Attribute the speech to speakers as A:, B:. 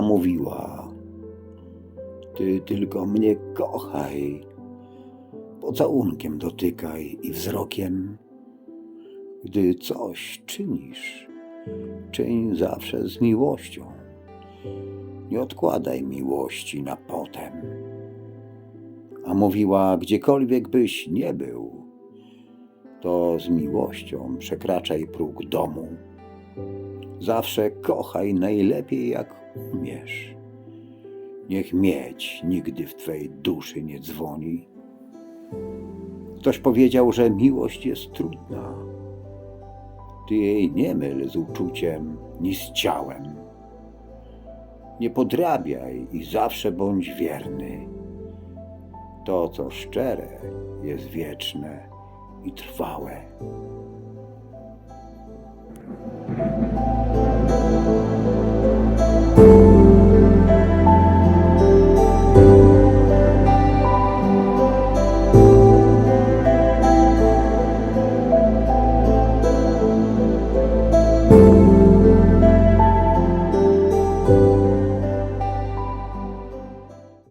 A: mówiła: Ty tylko mnie kochaj, pocałunkiem dotykaj i wzrokiem. Gdy coś czynisz, czyń zawsze z miłością. Nie odkładaj miłości na potem. A mówiła, gdziekolwiek byś nie był, to z miłością przekraczaj próg domu. Zawsze kochaj najlepiej jak umiesz. Niech mieć nigdy w twej duszy nie dzwoni. Ktoś powiedział, że miłość jest trudna. Ty jej nie myl z uczuciem ni z ciałem. Nie podrabiaj i zawsze bądź wierny. To, co szczere, jest wieczne i trwałe.